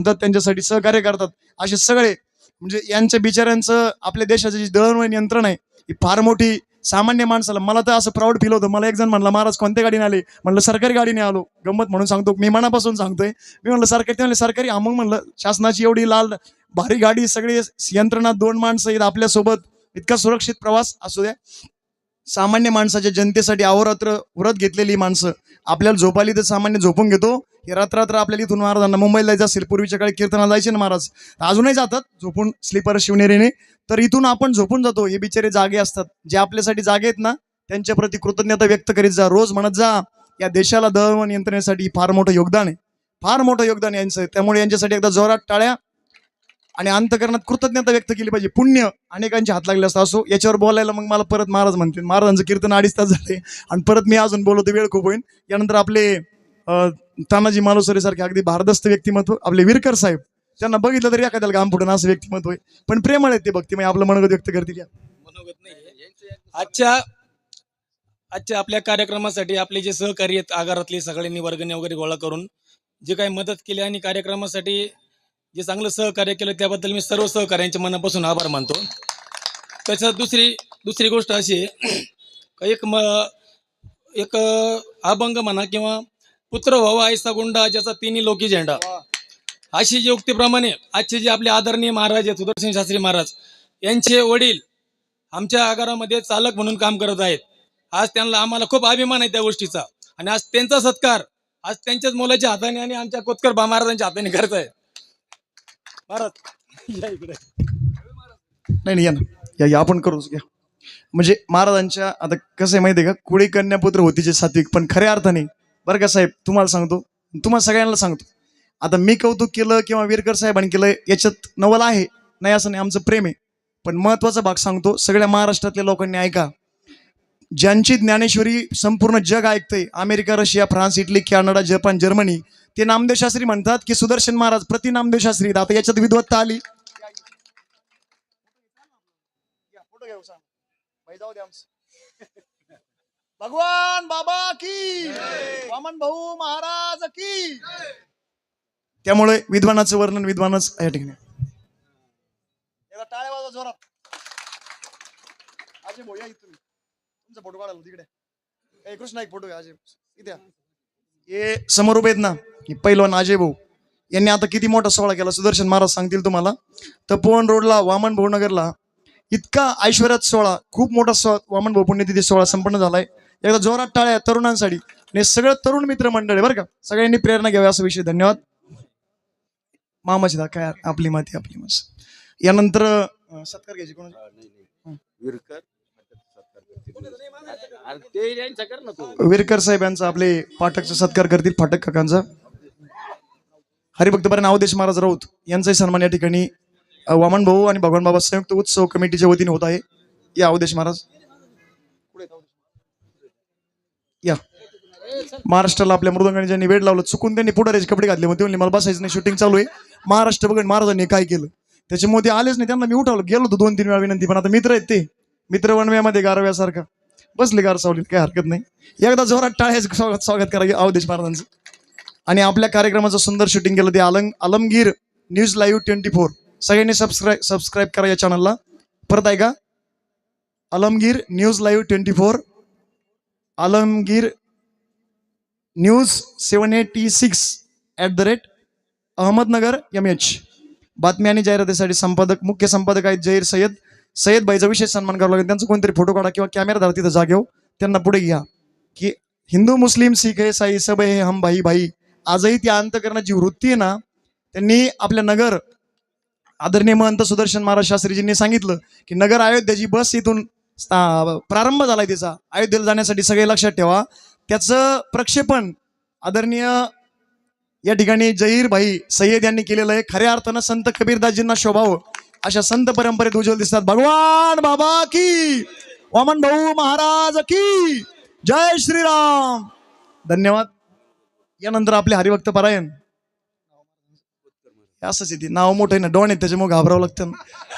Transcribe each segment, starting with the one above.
म्हणतात त्यांच्यासाठी सहकार्य करतात. असे सगळे म्हणजे यांच्या बिचाऱ्यांचं आपल्या देशाचं जी दळणवळण यंत्रणा आहे ही फार मोठी सामान्य माणसाला मला तर असं प्राऊड फील होतं. मला एक जण म्हणला महाराज कोणत्या गाडीने आले? म्हणलं सरकारी गाडीने आलो. गंमत म्हणून सांगतो मी मनापासून सांगतोय. मी म्हणलं सरकारी ते म्हणले सरकारी अमंग म्हणलं शासनाची एवढी लाल भारी गाडी सगळी यंत्रणा दोन माणसं येत आपल्यासोबत इतका सुरक्षित प्रवास असू द्या. सामान्य माणसाच्या जनतेसाठी अहोरात्र व्रत घेतलेली माणसं आपल्याला झोपाली तर सामान्य झोपून घेतो. हे रात्र आपल्याला इथून महाराजांना मुंबईला जायचं असेल पूर्वीच्या काळी कीर्तनाला जायचे ना महाराज. अजूनही जातात झोपून स्लीपर शिवनेरीने. तर इथून आपण झोपून जातो. हे बिचारे जागे असतात. जे आपल्यासाठी जागे आहेत ना त्यांच्या प्रती कृतज्ञता व्यक्त करीत जा. रोज म्हणत जा या देशाला दळवण यंत्रणेसाठी फार मोठं योगदान आहे. फार मोठं योगदान यांचं. त्यामुळे यांच्यासाठी एकदा जोरात टाळ्या आणि अंतकरणात कृतज्ञता व्यक्त केली पाहिजे. पुण्य अनेकांचे हात लागले असतं असो याच्यावर बोलायला मग मला परत महाराज म्हणतील महाराजांचं कीर्तन अडीच तास झाले आणि परत मी अजून बोलवतो वेळ खूप होईल. यानंतर आपले तानाजी मालुसरे सारखे अगदी भारदस्त व्यक्तिमत्व आपले विरकर साहेब त्यांना बघितलं तरी एखाद्याला काम फुटणं असं व्यक्तिमत्व आहे. पण प्रेमळ आहेत ते भक्ती म्हणजे आपलं मनोगत व्यक्त करतील या. मनोगत आजच्या आजच्या आपल्या कार्यक्रमासाठी आपले जे सहकारी आहेत आगारातले सगळ्यांनी वर्गणी वगैरे गोळा करून जे काही मदत केली आणि कार्यक्रमासाठी जे चांगलं सहकार्य केलं त्याबद्दल मी सर्व सहकार्यांच्या मनापासून आभार मानतो. त्याच्यात दुसरी दुसरी गोष्ट अशी आहे एक म एक अभंग म्हणा किंवा पुत्र व्हावा ऐसा गुंडा ज्याचा तिन्ही लोकी झेंडा. अशी जी उक्तीप्रमाणे आजचे जे आपले आदरणीय महाराज आहेत सुदर्शन शास्त्री महाराज यांचे वडील आमच्या आगारामध्ये चालक म्हणून काम करत आहेत. आज त्यांना आम्हाला खूप अभिमान आहे त्या गोष्टीचा. आणि आज त्यांचा सत्कार आज त्यांच्याच मुलाच्या हाताने आणि आमच्या कोतकर बा महाराजांच्या हाताने करत आहे महाराज या इकडे. नाही नाही या ना. या या आपण करूच घ्या म्हणजे महाराजांच्या आता कसं आहे माहिती आहे का? कुळी कन्यापुत्र होतीचे सात्विक पण खऱ्या अर्थाने बरं का साहेब तुम्हाला सांगतो. तुम्हाला सगळ्यांना सांगतो. आता मी कौतुक केलं किंवा विरकर साहेबांनी केलं याच्यात नवल आहे. नाही असं नाही आमचं प्रेम आहे. पण महत्त्वाचा भाग सांगतो सगळ्या महाराष्ट्रातल्या लोकांनी ऐका. ज्यांची ज्ञानेश्वरी संपूर्ण जग ऐकतंय America Russia France Italy Canada Japan Germany ते नामदेव शास्त्री म्हणतात की सुदर्शन महाराज प्रति नामदेव शास्त्री आता याच्यात विद्वत्ता आली. भगवान बाबा की वामन भाऊ महाराज की. त्यामुळे विद्वानाचं वर्णन विद्वानच या ठिकाणी. टाळ्या वाजवा जोरात. अजय भाऊ या तुम्ही तुमचा फोटो काढायला तिकडे. ए, कृष्णा एक फोटो आहे अजय इथे या. हे समोर उभे आहेत ना हे पहिलवान अजय भाऊ. यांनी आता किती मोठा सोहळा केला सुदर्शन महाराज सांगतील तुम्हाला. तपोवन रोडला वामन भाऊ नगरला इतका ऐश्वर्यात सोहळा खूप मोठा सो वामन भाऊ पुण्यतिथी सोहळा संपन्न झालाय. एकदा जोरात टाळ्या तरुणांसाठी. आणि हे सगळं तरुण मित्र मंडळ आहे बरं का. सगळ्यांनी प्रेरणा घ्यावी असा विषय. धन्यवाद. मामाची दा काय आपली माती आपली मस. यानंतर सत्कार घ्यायचे कोण विरकर. साहेब यांचा आपले पाठकचा सत्कार करतील फाटक काकांचा. हरिभक्तपरायण अवधेश महाराज राऊत यांचाही सन्मान या ठिकाणी वामन भाऊ आणि भगवान बाबा संयुक्त उत्सव कमिटीच्या वतीने होत आहे. या अवधेश महाराज या महाराष्ट्राला आपल्या मृदंगाने ज्यांनी वेळ लावलं चुकून त्यांनी पुढाऱ्याचे कपडे घातले. मग ते म्हणले मला बसायचं नाही शूटिंग चालू आहे. महाराष्ट्र बघून महाराजांनी काय केलं. त्याच्यामुळे ते आलेच नाही. त्यांना मी उठवलं. गेलो होतो दोन तीन वेळा विनंती पण आता मित्र आहेत ते. मित्र वनव्यामध्ये गारव्यासारखा. बसले गार सावलीत काही हरकत नाही. एकदा जोरात टाळ्याचं स्वागत स्वागत करा अवधेश महाराजांचं. आणि आपल्या कार्यक्रमाचं सुंदर शूटिंग केलं ते along Alamgir news live twenty four. सगळ्यांनी सबस्क्राईब सबस्क्राईब करा या चॅनलला परत ऐका. Alamgir news live twenty four. Alamgir news seven eighty six at the rate Ahmednagar M H बातमी आणि जाहिरातीसाठी संपादक मुख्य संपादक आहेत जहीर सय्यद. सय्यद भाईचा विशेष सन्मान करावा लागेल. त्यांचा कोणतरी फोटो काढा किंवा कॅमेरा धरा तिथं जागेव हो. त्यांना पुढे घ्या. की हिंदू मुस्लिम सिख हे साई सब हे हम भाई भाई. आजही त्या अंतकरणाची वृत्ती आहे ना त्यांनी आपल्या नगर आदरणीय महंत सुदर्शन महाराज शास्त्रीजींनी सांगितलं की नगर अयोध्याची बस इथून प्रारंभ झालाय तिचा. अयोध्येला जाण्यासाठी सगळे लक्षात ठेवा. त्याचं प्रक्षेपण आदरणीय या ठिकाणी जहीर भाई सय्यद यांनी केलेलं आहे. खऱ्या अर्थानं संत कबीरदासजींना शोभावं हो. अशा संत परंपरेत उज्ज्वल दिसतात. भगवान बाबा की! वामन भाऊ महाराज की! जय श्रीराम! धन्यवाद. यानंतर आपले हरिभक्त परायण. असंच येते नाव मोठं आहे ना. डॉन आहे त्याच्यामुळे घाबरावं लागतं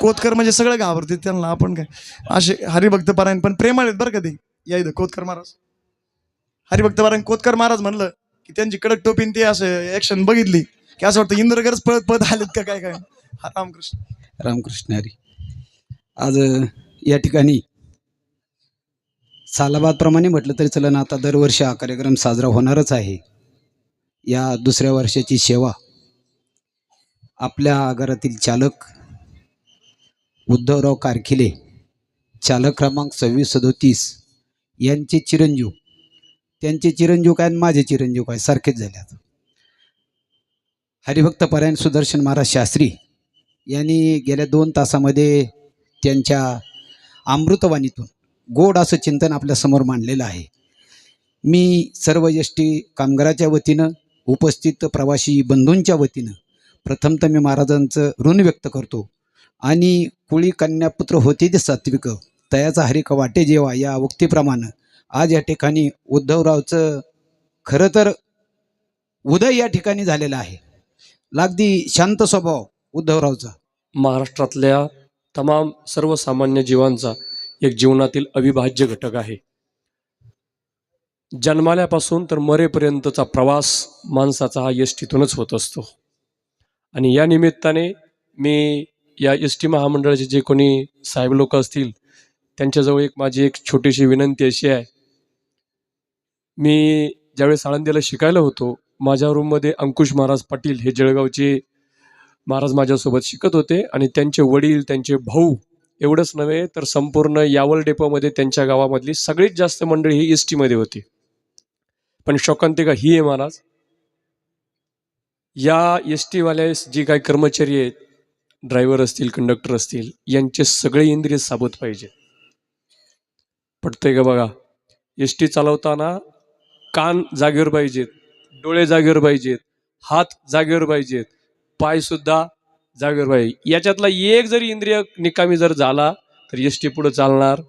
कोतकर म्हणजे सगळं घाबरते त्यांना. आपण काय? असे हरिभक्त परायण. पण प्रेमळ आहेत बरं का ते? या इथं कोतकर महाराज. हरिभक्त बारंग कोतकर महाराज म्हणलं की त्यांची कडक टोपीन ते असं ऍक्शन बघितली की असं वाटतं इंद्रगरच पळत पळत आलेत का काय काय? हा रामकृष्ण. रामकृष्ण हरी. आज या ठिकाणी सालाबादप्रमाणे म्हटलं तरी चला ना आता दरवर्षी हा कार्यक्रम साजरा होणारच आहे. या दुसऱ्या वर्षाची सेवा आपल्या आगारातील चालक उद्धवराव कारखिले चालक क्रमांक सव्वीस सदोतीस यांचे चिरंजीव त्यांचे चिरंजीव काय आणि माझे चिरंजीव काय? सारखेच झाले हरिभक्त परायण सुदर्शन महाराज शास्त्री यांनी गेल्या दोन तासामध्ये त्यांच्या अमृतवाणीतून गोड असं चिंतन आपल्यासमोर मांडलेलं आहे. मी सर्व एस कामगाराच्या वतीनं उपस्थित प्रवासी बंधूंच्या वतीनं प्रथमतः मी महाराजांचं ऋण व्यक्त करतो आणि कुळी कन्यापुत्र होते ते सात्विक तयाचा हरिक वाटे जेवा या उक्तीप्रमाणे आज या ठिकाणी उद्धवरावचं खरं तर उदय या ठिकाणी झालेलं आहे. लागदी शांत स्वभाव उद्धवरावचा. महाराष्ट्रातल्या तमाम सर्वसामान्य जीवांचा एक जीवनातील अविभाज्य घटक आहे. जन्माल्यापासून तर मरेपर्यंतचा प्रवास माणसाचा हा एस टीतूनच होत असतो. आणि या निमित्ताने मी या एस टी महामंडळाचे जे कोणी साहेब लोक असतील त्यांच्याजवळ एक माझी एक छोटीशी विनंती अशी आहे मी ज्यावेळेस आळंदीला शिकायला होतो माझ्या रूममध्ये अंकुश महाराज पाटील हे जळगावचे महाराज माझ्यासोबत शिकत होते आणि त्यांचे वडील त्यांचे भाऊ एवढंच नव्हे तर संपूर्ण यावल डेपोमध्ये त्यांच्या गावामधली सगळीत जास्त मंडळी ही एस टीमध्ये होती. पण शोकांतिका ही आहे महाराज. या एस टीवाल्या जी काही कर्मचारी आहेत ड्रायव्हर असतील कंडक्टर असतील यांचे सगळे इंद्रिय साबत पाहिजे. पटतंय का बघा? एस टी चालवताना कान जागेवर पाहिजेत डोळे जागेवर पाहिजेत हात जागेवर पाहिजेत पायसुद्धा जागेवर पाहिजे. याच्यातला एक जरी इंद्रिय निकामी जर झाला तर एस टी पुढे चालणार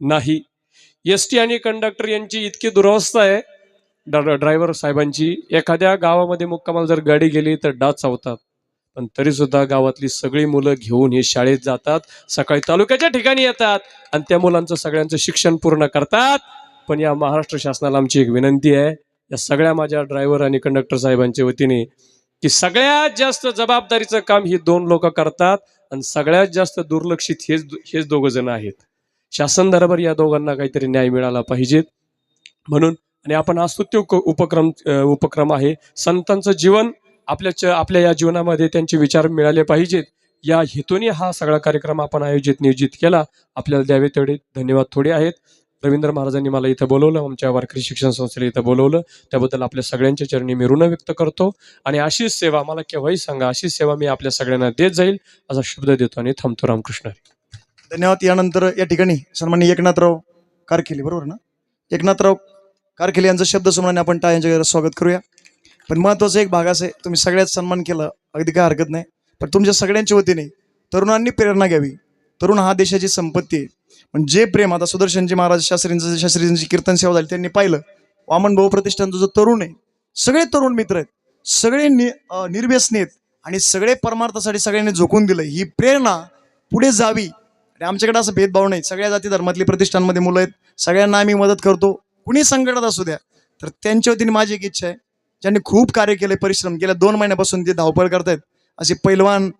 नाही. एस टी आणि कंडक्टर यांची इतकी दुरवस्था आहे. ड्रायव्हर साहेबांची एखाद्या गावामध्ये मुक्कामाला जर गाडी गेली तर डाच चावतात. पण तरीसुद्धा गावातली सगळी मुलं घेऊन हे शाळेत जातात सकाळी तालुक्याच्या ठिकाणी येतात आणि त्या मुलांचं सगळ्यांचं शिक्षण पूर्ण करतात. पण या महाराष्ट्र शासनाला आमची एक विनंती आहे या सगळ्या माझ्या ड्रायव्हर आणि कंडक्टर साहेबांच्या वतीने की सगळ्यात जास्त जबाबदारीचं काम ही दोन लोक करतात आणि सगळ्यात जास्त दुर्लक्षित हेच हेच दोघं जण आहेत. शासन दरबार या दोघांना काहीतरी न्याय मिळाला पाहिजेत म्हणून आणि आपण हा स्तुत्य उपक्रम उपक्रम आहे संतांचं जीवन आपल्या आपल्या या जीवनामध्ये त्यांचे विचार मिळाले पाहिजेत. या हेतूने हा सगळा कार्यक्रम आपण आयोजित नियोजित केला. आपल्याला द्यावे तेवढे धन्यवाद थोडे आहेत. रवींद्र महाराजांनी मला इथं बोलवलं आमच्या वारकरी शिक्षण संस्थेला इथं बोलवलं. त्याबद्दल आपल्या सगळ्यांच्या चरणी मी ऋण व्यक्त करतो आणि अशीच सेवा मला केव्हाही सांगा अशीच सेवा मी आपल्या सगळ्यांना देत जाईल असा शब्द देतो आणि थांबतो रामकृष्ण धन्यवाद. यानंतर या ठिकाणी सन्मान्य एकनाथराव कारखेले बरोबर ना? एकनाथराव कारखेले यांचा शब्द समोर आपण टाळ्यांच्या स्वागत करूया. पण महत्त्वाचा एक भाग असे तुम्ही सगळ्यात सन्मान केला अगदी काय हरकत नाही. पण तुमच्या सगळ्यांच्या वतीने तरुणांनी प्रेरणा घ्यावी. तरुण हा देशाची संपत्ती आहे. पण जे प्रेम आता सुदर्शनजी महाराज शास्त्रींचं शास्त्रीजींची कीर्तन सेवा झाली त्यांनी पाहिलं. वामन भाऊ प्रतिष्ठानचा जो तरुण आहे सगळे तरुण मित्र आहेत. सगळे नि निर्व्यसनी आहेत आणि सगळे परमार्थासाठी सगळ्यांनी झोकून दिलं. ही प्रेरणा पुढे जावी. आणि आमच्याकडे असं भेदभाव नाही. सगळ्या जाती धर्मातली प्रतिष्ठानमध्ये मुलं आहेत. सगळ्यांना आम्ही मदत करतो. कुणी संकटात असू द्या. तर त्यांच्या वतीने माझी एक इच्छा आहे. ज्यांनी खूप कार्य केले परिश्रम गेल्या दोन महिन्यापासून ते धावपळ करतायत. असे पैलवान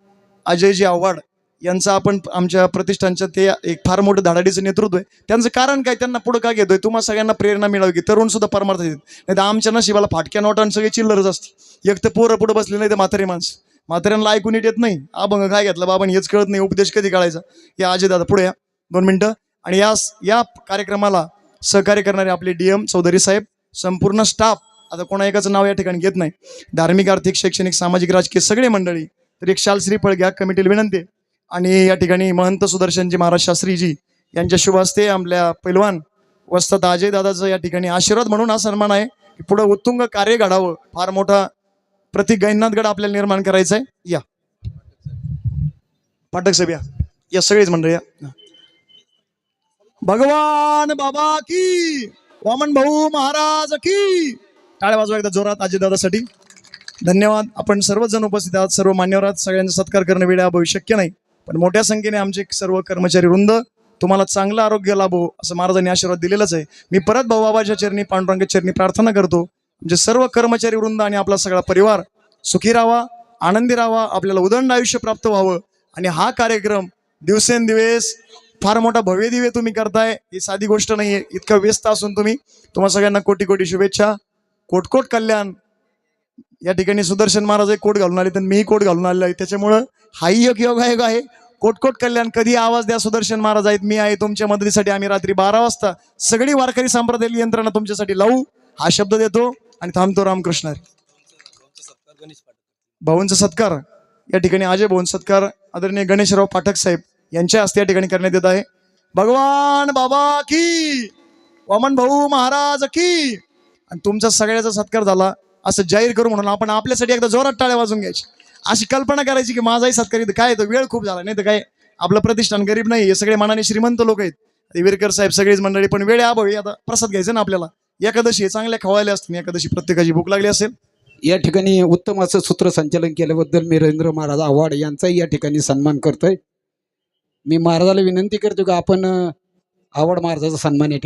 अजयजी आव्हाड यांचं आपण आमच्या प्रतिष्ठानच्या ते एक फार मोठं धडाडीचं नेतृत्व आहे. त्यांचं कारण काय? त्यांना पुढं का घेतोय? तुम्हाला सगळ्यांना प्रेरणा मिळावी की तरुण सुद्धा परमार्थ देत नाही तर आमच्या नशिबाला फाटक्या नोटां सगळी चिल्लरच असते एक तर पोरं पुढं बसले नाही तर म्हातारी माणसं. म्हाताऱ्यांना ऐकून येत नाही. अभंग काय घेतला बाबा हेच कळत नाही. उपदेश कधी काढायचा? या अजय दादा पुढे या. दोन मिनटं. आणि या या कार्यक्रमाला सहकार्य करणारे आपले डीएम चौधरी साहेब संपूर्ण स्टाफ आता कोणा एकाचं नाव या ठिकाणी घेत नाही. धार्मिक आर्थिक शैक्षणिक सामाजिक राजकीय सगळे मंडळी तर एक शाल श्रीफळ घ्या कमिटीला विनंती आहे. आणि या ठिकाणी महंत सुदर्शनजी महाराज शास्त्रीजी यांच्या शुभ हस्ते आपल्या पैलवान वस्तात अजय दादाचं या ठिकाणी आशीर्वाद म्हणून हा सन्मान आहे. की पुढं उत्तुंग कार्य घडावं फार मोठा प्रतीक गैनाथगड आपल्याला निर्माण करायचा आहे या. पाठक साहेब या. या सगळेच मंडळी या. भगवान बाबा की वामन भाऊ महाराज की. टाळ्या वाजवा एकदा जोरात अजितदादासाठी धन्यवाद. आपण सर्वजण उपस्थित आहात सर्व मान्यवर आहात सगळ्यांचा सत्कार करणं वेळ अभावी शक्य नाही. पण मोठ्या संख्येने आमचे सर्व कर्मचारी वृंद तुम्हाला चांगलं आरोग्य लाभो असं महाराजांनी आशीर्वाद दिलेलाच आहे. मी परत भाऊबाबाच्या चरणी पांडुरंगाच्या चरणी प्रार्थना करतो. म्हणजे सर्व कर्मचारी वृंद आणि आपला सगळा परिवार सुखी राहावा आनंदी राहावा आपल्याला उदंड आयुष्य प्राप्त व्हावं. आणि हा कार्यक्रम दिवसेंदिवस फार मोठा भव्य दिव्य तुम्ही करताय. ही साधी गोष्ट नाहीये इतकं व्यस्त असून तुम्ही. तुम्हा सगळ्यांना कोटी कोटी शुभेच्छा. कोटकोट कल्याण. या ठिकाणी सुदर्शन महाराज एक कोट घालून आले तर मीही कोट घालून आलेलो आहे. त्याच्यामुळं हाही एक योगायोग आहे. कोटकोट कल्याण कधी आवाज द्या सुदर्शन महाराज आहेत मी आहे तुमच्या मदतीसाठी आम्ही रात्री बारा वाजता सगळी वारकरी संप्रदायाची यंत्रणा तुमच्यासाठी लावू हा शब्द देतो आणि थांबतो रामकृष्ण भाऊंचा सत्कार. या ठिकाणी अजय भाऊन सत्कार. आदरणीय गणेशराव पाठक साहेब यांच्या हस्ते या ठिकाणी करण्यात येत आहे. भगवान बाबा की वामन भाऊ महाराज की. आणि तुमचा सगळ्याचा सत्कार झाला. असं जाहीर करू म्हणून आपण आपल्यासाठी एकदा जोरात टाळ्या वाजून घ्यायची अशी कल्पना करायची की माझाही सत्कार इथं काय तर वेळ खूप झाला. नाही तर काय आपलं प्रतिष्ठान गरीब नाही हे सगळे मनाने श्रीमंत लोक आहेत. विरकर साहेब सगळीच मंडळी पण वेळ अभावी आता प्रसाद घ्यायचा ना आपल्याला. एकादशी चांगल्या खवायला असतील. एकादशी प्रत्येकाची भूक लागली असेल. या ठिकाणी उत्तम असं सूत्रसंचालन केल्याबद्दल मी रवींद्र महाराज आव्हाड यांचाही या ठिकाणी सन्मान करतोय. मी महाराजाला विनंती करतो की आपण आवड आव्हाड महाराजाचा सन्मान या ठिकाणी